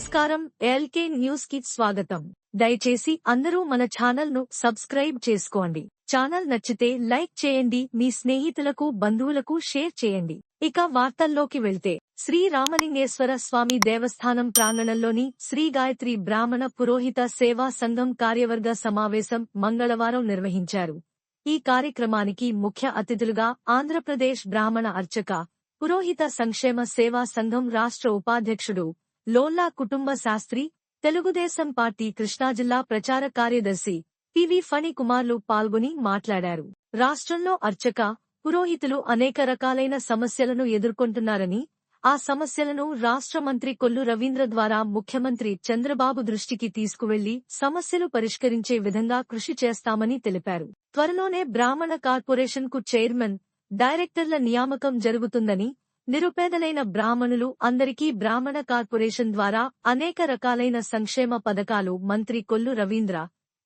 నమస్కారం ఎల్కే న్యూస్కి స్వాగతం. దయచేసి అందరూ మన ఛానల్ను సబ్స్క్రైబ్ చేసుకోండి. ఛానల్ నచ్చితే లైక్ చేయండి మీ స్నేహితులకు బంధువులకు షేర్ చేయండి. ఇక వార్తల్లోకి వెళ్తే శ్రీ రామలింగేశ్వర స్వామి దేవస్థానం ప్రాంగణంలోని శ్రీ గాయత్రి బ్రాహ్మణ పురోహిత సేవా సంఘం కార్యవర్గ సమావేశం మంగళవారం నిర్వహించారు. ఈ కార్యక్రమానికి ముఖ్య అతిథులుగా ఆంధ్రప్రదేశ్ బ్రాహ్మణ అర్చక పురోహిత సంక్షేమ సేవా సంఘం రాష్ట్ర ఉపాధ్యక్షుడు లోల్లా కుటుంబ శాస్త్రి తెలుగుదేశం పార్టీ కృష్ణాజిల్లా ప్రచార కార్యదర్శి పివి ఫణి కుమార్లు పాల్గొని మాట్లాడారు. రాష్ట్రంలో అర్చక పురోహితులు అనేక రకాలైన సమస్యలను ఎదుర్కొంటున్నారని ఆ సమస్యలను రాష్ట్ర మంత్రి కొల్లు రవీంద్ర ద్వారా ముఖ్యమంత్రి చంద్రబాబు దృష్టికి తీసుకువెళ్ళి సమస్యలు పరిష్కరించే విధంగా కృషి చేస్తామని తెలిపారు. త్వరలోనే బ్రాహ్మణ కార్పొరేషన్కు చైర్మన్ డైరెక్టర్ల నియామకం జరుగుతుందని నిరుపేదలైన బ్రాహ్మణులు అందరికీ బ్రాహ్మణ కార్పొరేషన్ ద్వారా అనేక రకాలైన సంక్షేమ పథకాలు మంత్రి కొల్లు రవీంద్ర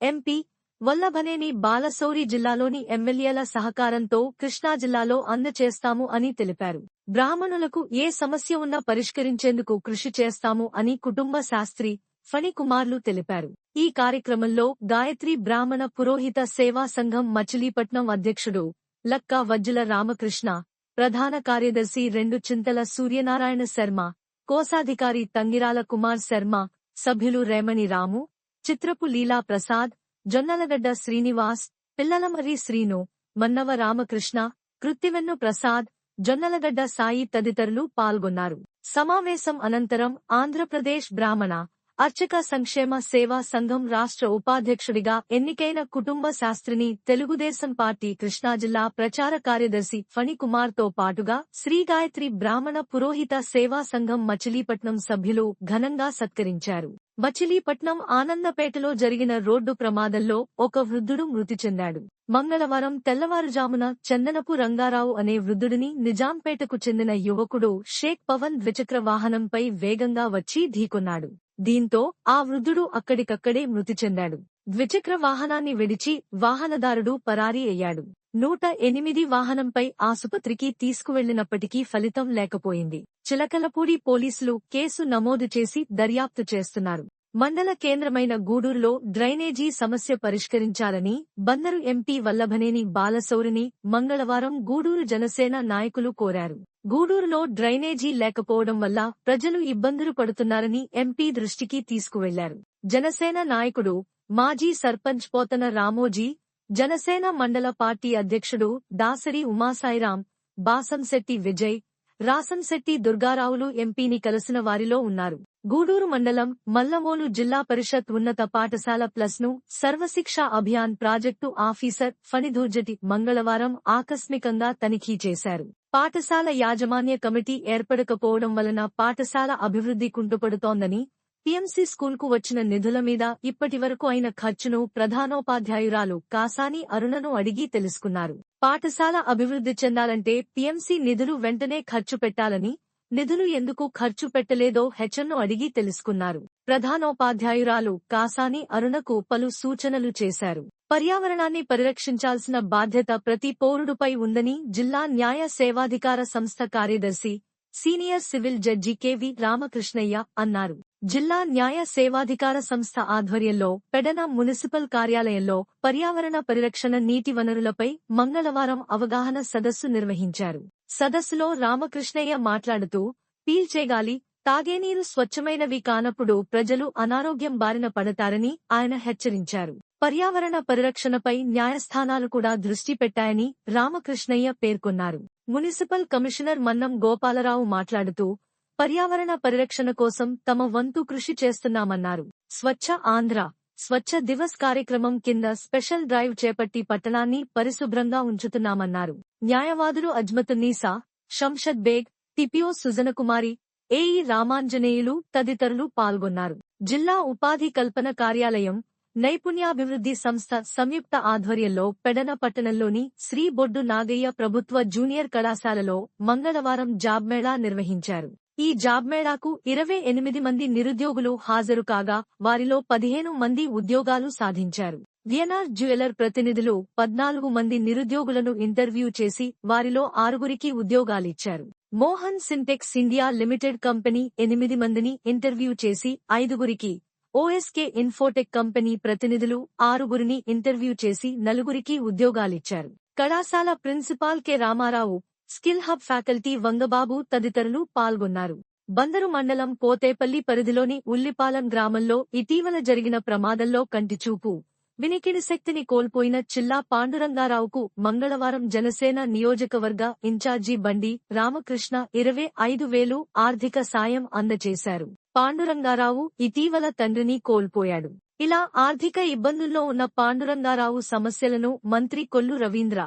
ఎంపీ వల్లభనేని బాలసౌరి జిల్లాలోని ఎమ్మెల్యేల సహకారంతో కృష్ణా జిల్లాలో అందచేస్తాము అని తెలిపారు. బ్రాహ్మణులకు ఏ సమస్య ఉన్నా పరిష్కరించేందుకు కృషి చేస్తాము అని కుటుంబ శాస్త్రి ఫణికుమార్లు తెలిపారు. ఈ కార్యక్రమంలో గాయత్రి బ్రాహ్మణ పురోహిత సేవా సంఘం మచిలీపట్నం అధ్యక్షుడు లక్కా వజ్జుల రామకృష్ణ ప్రధాన కార్యదర్శి రెండు చింతల సూర్యనారాయణ శర్మ కోశాధికారి తంగిరాల కుమార్ శర్మ సభ్యులు రేమణి రాము చిత్రపు లీలా ప్రసాద్ జొన్నలగడ్డ శ్రీనివాస్ పిల్లలమర్రి శ్రీను మన్నవ రామకృష్ణ కృత్తివెన్ను ప్రసాద్ జొన్నలగడ్డ సాయి తదితరులు పాల్గొన్నారు. సమావేశం అనంతరం ఆంధ్రప్రదేశ్ బ్రాహ్మణ అర్చక సంక్షేమ సేవా సంఘం రాష్ట్ర ఉపాధ్యక్షుడిగా ఎన్నికైన కుటుంబ శాస్త్రిని తెలుగుదేశం పార్టీ కృష్ణా జిల్లా ప్రచార కార్యదర్శి ఫణికుమార్తో పాటుగా శ్రీగాయత్రి బ్రాహ్మణ పురోహిత సేవా సంఘం మచిలీపట్నం సభ్యులు ఘనంగా సత్కరించారు. మచిలీపట్నం ఆనందపేటలో జరిగిన రోడ్డు ప్రమాదంలో ఒక వృద్ధుడు మృతి చెందాడు. మంగళవారం తెల్లవారుజామున చందనపు రంగారావు అనే వృద్ధుడిని నిజాంపేటకు చెందిన యువకుడు షేక్ పవన్ ద్విచక్ర వాహనంపై వేగంగా వచ్చి ఢీకొన్నాడు. దీంతో ఆ వృద్ధుడు అక్కడికక్కడే మృతి చెందాడు. ద్విచక్ర వాహనాన్ని విడిచి వాహనదారుడు పరారీ అయ్యాడు. నూట ఎనిమిది వాహనంపై ఆసుపత్రికి తీసుకువెళ్ళినప్పటికీ ఫలితం లేకపోయింది. చిలకలపూడి పోలీసులు కేసు నమోదు చేసి దర్యాప్తు చేస్తున్నారు. మండల కేంద్రమైన గూడూరులో డ్రైనేజీ సమస్య పరిష్కరించాలని బందరు ఎంపీ వల్లభనేని బాలసౌరిని మంగళవారం గూడూరు జనసేన నాయకులు కోరారు. గూడూరులో డ్రైనేజీ లేకపోవడం వల్ల ప్రజలు ఇబ్బందులు పడుతున్నారని ఎంపీ దృష్టికి తీసుకువెళ్ళారు. జనసేన నాయకుడు మాజీ సర్పంచ్ పోతన రామోజీ జనసేన మండల పార్టీ అధ్యక్షుడు దాసరి ఉమాసాయిరాం బాసంశెట్టి విజయ్ రాసంశెట్టి దుర్గారావులు ఎంపీని కలిసిన వారిలో ఉన్నారు. గూడూరు మండలం మల్లమోలు జిల్లా పరిషత్ ఉన్నత పాఠశాల ప్లస్ను సర్వశిక్ష అభియాన్ ప్రాజెక్టు ఆఫీసర్ ఫణిధూర్జటి మంగళవారం ఆకస్మికంగా తనిఖీ చేశారు. పాఠశాల యాజమాన్య కమిటీ ఏర్పడకపోవడం వలన పాఠశాల అభివృద్ధి కుంటుపడుతోందని టీఎంసీ స్కూల్కు వచ్చిన నిధుల మీద ఇప్పటివరకు అయిన ఖర్చును ప్రధానోపాధ్యాయురాలు కాసాని అరుణను అడిగి తెలుసుకున్నారు. పాఠశాల అభివృద్ధి చెందాలంటే పీఎంసీ నిధులు వెంటనే ఖర్చు పెట్టాలని నిధులు ఎందుకు ఖర్చు పెట్టలేదో హెచ్ఎన్ను అడిగి తెలుసుకున్నారు. ప్రధానోపాధ్యాయురాలు కాసాని అరుణకు పలు సూచనలు చేశారు. పర్యావరణాన్ని పరిరక్షించాల్సిన బాధ్యత ప్రతి పౌరుడుపై ఉందని జిల్లా న్యాయ సేవాధికార సంస్థ కార్యదర్శి senior civil judge KV Ramakrishnaiah అన్నారు. జిల్లా న్యాయ సేవాధికార సంస్థ ఆధ్వర్యంలో పెడన మున్సిపల్ కార్యాలయంలో పర్యావరణ పరిరక్షణ నీటి వనరులపై మంగళవారం అవగాహన సదస్సు నిర్వహించారు. సదస్సులో రామకృష్ణయ్య మాట్లాడుతూ పీల్చేగాలి తాగేనీరు స్వచ్ఛమైనవి కానప్పుడు ప్రజలు అనారోగ్యం బారిన పడతారని ఆయన హెచ్చరించారు. పర్యావరణ పరిరక్షణపై న్యాయస్థానాలు కూడా దృష్టి పెట్టాయని రామకృష్ణయ్య పేర్కొన్నారు. మున్సిపల్ కమిషనర్ మన్నం గోపాలరావు మాట్లాడుతూ పర్యావరణ పరిరక్షణ కోసం తమ వంతు కృషి చేస్తున్నామన్నారు. స్వచ్ఛ ఆంధ్ర స్వచ్ఛ దివస్ కార్యక్రమం కింద స్పెషల్ డ్రైవ్ చేపట్టి పట్టణాన్ని పరిశుభ్రంగా ఉంచుతున్నామన్నారు. న్యాయవాదులు అజ్మతున్నీసా షంషద్ బేగ్ టిపియో సుజనకుమారి ఏఈ రామాంజనేయులు తదితరులు పాల్గొన్నారు. జిల్లా ఉపాధి కల్పన కార్యాలయం నైపుణ్యాభివృద్ధి సంస్థ సంయుక్త ఆధ్వర్యంలో పెడన పట్టణంలోని శ్రీ బొడ్డు నాగయ్య ప్రభుత్వ జూనియర్ కళాశాలలో మంగళవారం జాబ్ మేళా నిర్వహించారు. ఈ జాబ్ మేళాకు ఇరవై ఎనిమిది మంది నిరుద్యోగులు హాజరు కాగా వారిలో పదిహేను మంది ఉద్యోగాలు సాధించారు. వియనార్ జ్యువెలర్ ప్రతినిధులు పద్నాలుగు మంది నిరుద్యోగులను ఇంటర్వ్యూ చేసి వారిలో ఆరుగురికి ఉద్యోగాలిచ్చారు. Mohan Syntex India limited company ఎనిమిది మందిని ఇంటర్వ్యూ చేసి ఐదుగురికి ఓఎస్కే ఇన్ఫోటెక్ కంపెనీ ప్రతినిధులు ఆరుగురిని ఇంటర్వ్యూ చేసి నలుగురికి ఉద్యోగాలిచ్చారు. కళాశాల principal K. Ramarao skill hub faculty Vangababu తదితరులు పాల్గొన్నారు. బందరు మండలం పోతేపల్లి పరిధిలోని ఉల్లిపాలెం గ్రామంలో ఇటీవల జరిగిన ప్రమాదంలో కంటిచూపు. వినికిడి శక్తిని కోల్పోయిన చిల్లా పాండురంగారావుకు మంగళవారం జనసేన నియోజకవర్గ ఇన్ఛార్జి బండి రామకృష్ణ ఇరవై ఐదు వేలు ఆర్థిక సాయం అందజేశారు. పాండురంగారావు ఇటీవల తండ్రిని కోల్పోయాడు. ఇలా ఆర్థిక ఇబ్బందుల్లో ఉన్న పాండురంగారావు సమస్యలను మంత్రి కొల్లు రవీంద్ర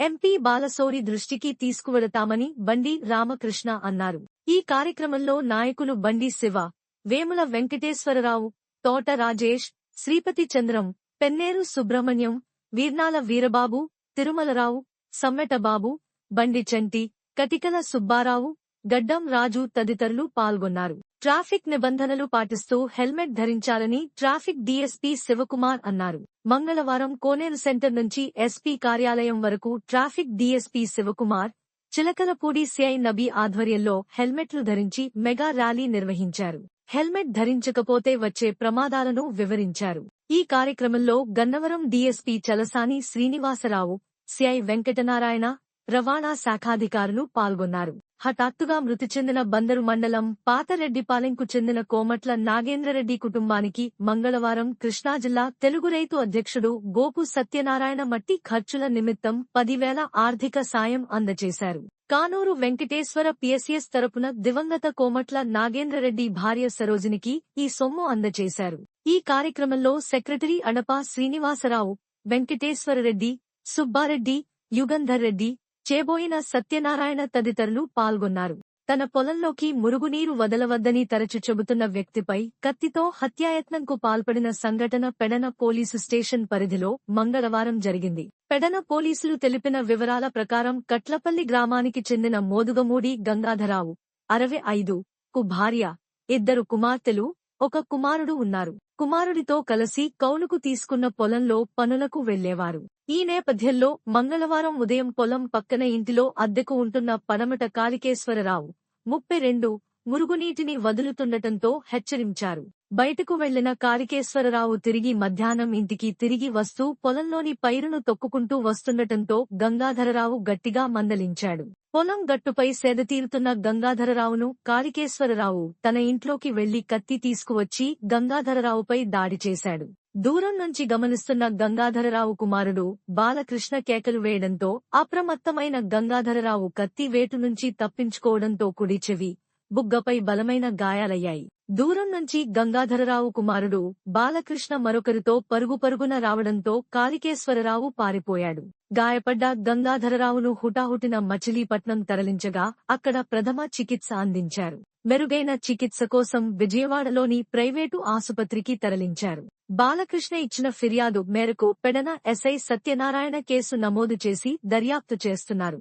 ఎంపీ బాలసోరి దృష్టికి తీసుకువెళతామని బండి రామకృష్ణ అన్నారు. ఈ కార్యక్రమంలో నాయకులు బండి శివ వేముల వెంకటేశ్వరరావు తోట రాజేష్ శ్రీపతి చంద్రం పెన్నేరు సుబ్రహ్మణ్యం వీర్నాల వీరబాబు తిరుమలరావు సమ్మెటబాబు బండి చంటి కటికల సుబ్బారావు గడ్డం రాజు తదితరులు పాల్గొన్నారు. ట్రాఫిక్ నిబంధనలు పాటిస్తూ హెల్మెట్ ధరించాలని ట్రాఫిక్ డీఎస్పీ శివకుమార్ అన్నారు. మంగళవారం కోనేరు సెంటర్ నుంచి ఎస్పీ కార్యాలయం వరకు traffic DSP Shivakumar Chilakalapudi CI Nabi ఆధ్వర్యంలో హెల్మెట్లు ధరించి మెగా ర్యాలీ నిర్వహించారు. హెల్మెట్ ధరించకపోతే వచ్చే ప్రమాదాలను వివరించారు. ఈ కార్యక్రమంలో గన్నవరం డీఎస్పీ చలసాని శ్రీనివాసరావు సిఐ వెంకటనారాయణ రవాణా శాఖాధికారులు పాల్గొన్నారు. హఠాత్తుగా మృతి చెందిన బందరు మండలం పాతరెడ్డిపాలెంకు చెందిన కోమట్ల నాగేంద్రరెడ్డి కుటుంబానికి మంగళవారం కృష్ణా జిల్లా తెలుగు రైతు అధ్యక్షుడు గోపు సత్యనారాయణ మట్టి ఖర్చుల నిమిత్తం పదివేల ఆర్థిక సాయం అందజేశారు. కానూరు వెంకటేశ్వర పిఎస్ఎస్ తరపున దివంగత కోమట్ల నాగేంద్రరెడ్డి భార్య సరోజినికి ఈ సొమ్ము అందజేశారు. ఈ కార్యక్రమంలో సెక్రటరీ అడపా శ్రీనివాసరావు వెంకటేశ్వరరెడ్డి సుబ్బారెడ్డి యుగంధర్ రెడ్డి చేబోయిన సత్యనారాయణ తదితరులు పాల్గొన్నారు. తన పొలంలోకి మురుగునీరు వదలవద్దని తరచు చెబుతున్న వ్యక్తిపై కత్తితో హత్యాయత్నంకు పాల్పడిన సంఘటన పెడన పోలీసు స్టేషన్ పరిధిలో మంగళవారం జరిగింది. పెడన పోలీసులు తెలిపిన వివరాల ప్రకారం కట్లపల్లి గ్రామానికి చెందిన మోదుగమూడి గంగాధరావు అరవై ఐదు కు భార్య ఇద్దరు కుమార్తెలు ఒక కుమారుడు ఉన్నారు. కుమారుడితో కలిసి కౌలుకు తీసుకున్న పొలంలో పనులకు వెళ్ళేవారు ఈ నేపథ్యంలో మంగళవారం ఉదయం పొలం పక్కన ఇంటిలో అద్దెకు ఉంటున్న పనమట కాళికేశ్వరరావు ముప్పై రెండు మురుగునీటిని వదులుతుండటంతో హెచ్చరించారు. బయటకు వెళ్ళిన కారికేశ్వరరావు తిరిగి మధ్యాహ్నం ఇంటికి తిరిగి వస్తూ పొలంలోని పైరును తొక్కుకుంటూ వస్తుండటంతో గంగాధరరావు గట్టిగా మందలించాడు. పొలం గట్టుపై సేదతీరుతున్న గంగాధరరావును కారికేశ్వరరావు తన ఇంట్లోకి వెళ్ళి కత్తి తీసుకువచ్చి గంగాధరరావుపై దాడి చేశాడు. దూరం నుంచి గమనిస్తున్న గంగాధరరావు కుమారుడు బాలకృష్ణ కేకలు వేయడంతో అప్రమత్తమైన గంగాధరరావు కత్తి వేటు నుంచి తప్పించుకోవడంతో కుడి చెవి బుగ్గపై బలమైన గాయాలయ్యాయి. దూరం నుంచి గంగాధరరావు కుమారుడు బాలకృష్ణ మరొకరితో పరుగు పరుగున రావడంతో కాళికేశ్వరరావు పారిపోయాడు. గాయపడ్డ గంగాధరరావును హుటాహుటిన మచిలీపట్నం తరలించగా అక్కడ ప్రథమ చికిత్స అందించారు. మెరుగైన చికిత్స కోసం విజయవాడలోని ప్రైవేటు ఆసుపత్రికి తరలించారు. బాలకృష్ణ ఇచ్చిన ఫిర్యాదు మేరకు పెడన ఎస్ఐ సత్యనారాయణ కేసు నమోదు చేసి దర్యాప్తు చేస్తున్నారు.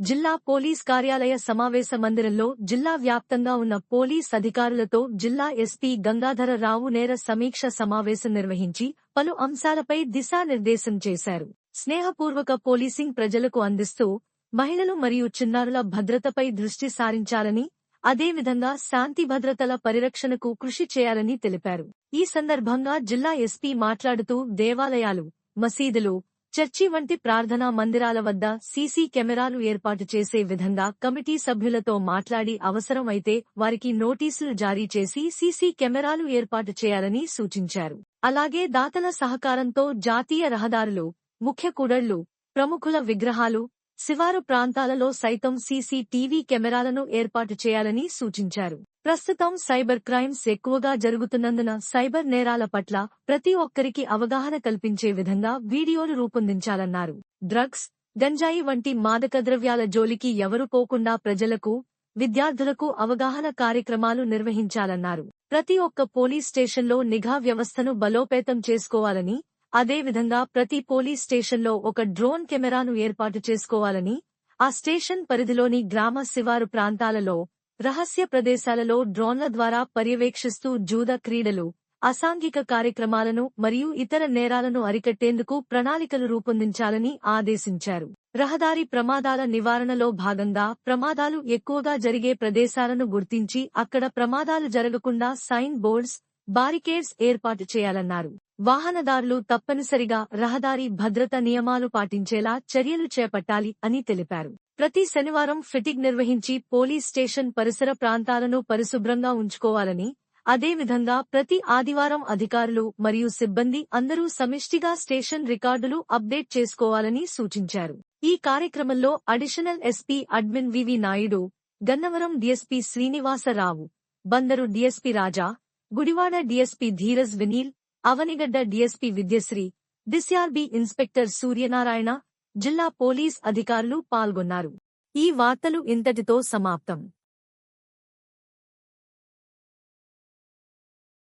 జిల్లా పోలీస్ కార్యాలయ సమావేశ మందిరంలో జిల్లా వ్యాప్తంగా ఉన్న పోలీస్ అధికారులతో జిల్లా ఎస్పీ గంగాధర రావు నేర సమీక్ష సమావేశం నిర్వహించి పలు అంశాలపై దిశానిర్దేశం చేశారు. స్నేహపూర్వక పోలీసింగ్ ప్రజలకు అందిస్తూ మహిళలు మరియు చిన్నారుల భద్రతపై దృష్టి సారించాలని అదేవిధంగా శాంతి భద్రతల పరిరక్షణకు కృషి చేయాలని తెలిపారు. ఈ సందర్భంగా జిల్లా ఎస్పీ మాట్లాడుతూ దేవాలయాలు మసీదులు చర్చి వంటి ప్రార్థనా మందిరాల వద్ద సీసీ కెమెరాలు ఏర్పాటు చేసే విధంగా కమిటీ సభ్యులతో మాట్లాడి అవసరం అయితే వారికి నోటీసులు జారీ చేసి సీసీ కెమెరాలు ఏర్పాటు చేయాలని సూచించారు. అలాగే దాతల సహకారంతో జాతీయ రహదారులు ముఖ్య కూడళ్ళు ప్రముఖుల విగ్రహాలు శివారు ప్రాంతాలలో సైతం సీసీ టీవీ కెమెరాలను ఏర్పాటు చేయాలని సూచించారు. ప్రస్తుతం సైబర్ క్రైమ్స్ ఎక్కువగా జరుగుతున్నందున సైబర్ నేరాల పట్ల ప్రతి ఒక్కరికి అవగాహన కల్పించే విధంగా వీడియోలు రూపొందించాలన్నారు. డ్రగ్స్ గంజాయి వంటి మాదక ద్రవ్యాల జోలికి ఎవరు పోకుండా ప్రజలకు విద్యార్థులకు అవగాహన కార్యక్రమాలు నిర్వహించాలన్నారు. ప్రతి ఒక్క పోలీస్ స్టేషన్లో నిఘా వ్యవస్థను బలోపేతం చేసుకోవాలని అదేవిధంగా ప్రతి పోలీస్ స్టేషన్లో ఒక డ్రోన్ కెమెరాను ఏర్పాటు చేసుకోవాలని ఆ స్టేషన్ పరిధిలోని గ్రామ శివారు ప్రాంతాలలో రహస్య ప్రదేశాలలో డ్రోన్ల ద్వారా పర్యవేక్షిస్తూ జూద క్రీడలు అసాంఘిక కార్యక్రమాలను మరియు ఇతర నేరాలను అరికట్టేందుకు ప్రణాళికలు రూపొందించాలని ఆదేశించారు. రహదారి ప్రమాదాల నివారణలో భాగంగా ప్రమాదాలు ఎక్కువగా జరిగే ప్రదేశాలను గుర్తించి అక్కడ ప్రమాదాలు జరగకుండా సైన్ బోర్డ్స్ బారికేడ్స్ ఏర్పాటు చేయాలన్నారు. వాహనదారులు తప్పనిసరిగా రహదారి భద్రత నియమాలు పాటించేలా చర్యలు చేపట్టాలి అని తెలిపారు. ప్రతి శనివారం ఫిటింగ్ నిర్వహించి పోలీస్ స్టేషన్ పరిసర ప్రాంతాలను పరిశుభ్రంగా ఉంచుకోవాలని అదేవిధంగా ప్రతి ఆదివారం అధికారులు మరియు సిబ్బంది అందరూ సమిష్టిగా స్టేషన్ రికార్డులు అప్డేట్ చేసుకోవాలని సూచించారు. ఈ కార్యక్రమంలో additional SP admin VV Naidu Gannavaram DSP Srinivasarao Bandar DSP Raja Gudivada DSP Dheeraj Vineel Avanigadda DSP Vidyasri DCRB inspector Suryanarayana జిల్లా పోలీస్ అధికారులు పాల్గొన్నారు. ఈ వార్తలు ఇంతటితో సమాప్తం.